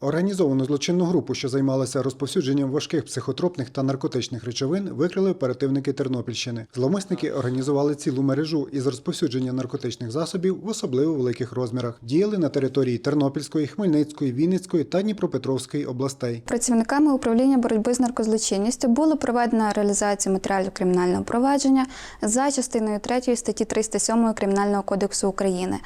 Організовану злочинну групу, що займалася розповсюдженням важких психотропних та наркотичних речовин, викрили оперативники Тернопільщини. Зловмисники організували цілу мережу із розповсюдження наркотичних засобів в особливо великих розмірах. Діяли на території Тернопільської, Хмельницької, Вінницької та Дніпропетровської областей. Працівниками управління боротьби з наркозлочинністю було проведено реалізацію матеріалів кримінального провадження за частиною 3 статті 307 Кримінального кодексу України.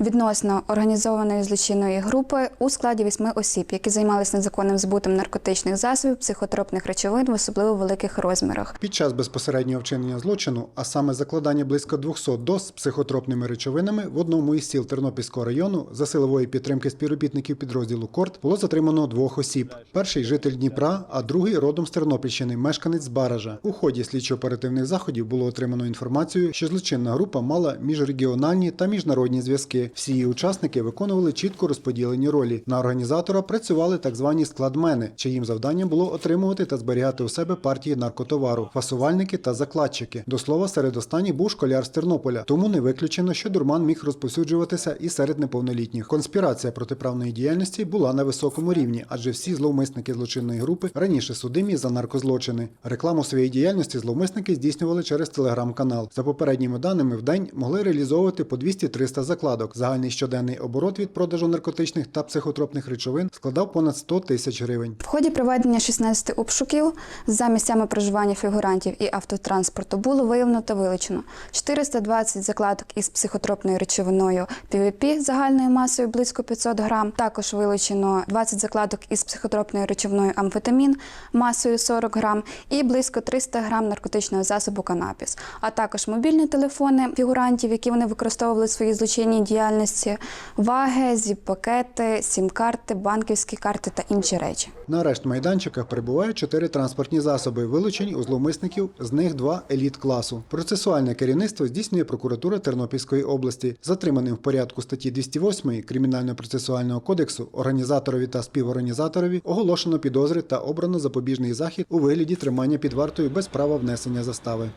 Відносно організованої злочинної групи у складі восьми осіб, які займалися незаконним збутом наркотичних засобів, психотропних речовин в особливо великих розмірах. Під час безпосереднього вчинення злочину, а саме закладання близько 200 доз з психотропними речовинами в одному із сіл Тернопільського району за силової підтримки співробітників підрозділу Корт було затримано двох осіб. Перший житель Дніпра, а другий родом з Тернопільщини, мешканець Баража. У ході слідчо-оперативних заходів було отримано інформацію, що злочинна група мала міжрегіональні та міжнародні зв'язки. Всі її учасники виконували чітко розподілені ролі. На організатора працювали так звані складмени, чиїм завданням було отримувати та зберігати у себе партії наркотовару, фасувальники та закладчики. До слова, серед останніх був школяр з Тернополя, тому не виключено, що дурман міг розповсюджуватися і серед неповнолітніх. Конспірація протиправної діяльності була на високому рівні, адже всі зловмисники злочинної групи раніше судимі за наркозлочини. Рекламу своєї діяльності зловмисники здійснювали через телеграм-канал. За попередніми даними, в день могли реалізовувати по 200-300 закладок. Загальний щоденний оборот від продажу наркотичних та психотропних речовин складав понад 100 тисяч гривень. В ході проведення 16 обшуків за місцями проживання фігурантів і автотранспорту було виявлено та вилучено 420 закладок із психотропною речовиною PVP загальною масою близько 500 грам. Також вилучено 20 закладок із психотропною речовиною амфетамін масою 40 грам і близько 300 грам наркотичного засобу канапіс, а також мобільні телефони фігурантів, які вони використовували в своїй злочинній діяльності, ваги, зіп-пакети, сім-карти, банківські карти та інші речі. На арешт майданчиках перебувають чотири транспортні засоби, вилучені у зловмисників, з них два еліт класу. Процесуальне керівництво здійснює прокуратура Тернопільської області. Затриманим в порядку статті 208 Кримінально-процесуального кодексу організаторові та співорганізаторові оголошено підозри та обрано запобіжний захід у вигляді тримання під вартою без права внесення застави.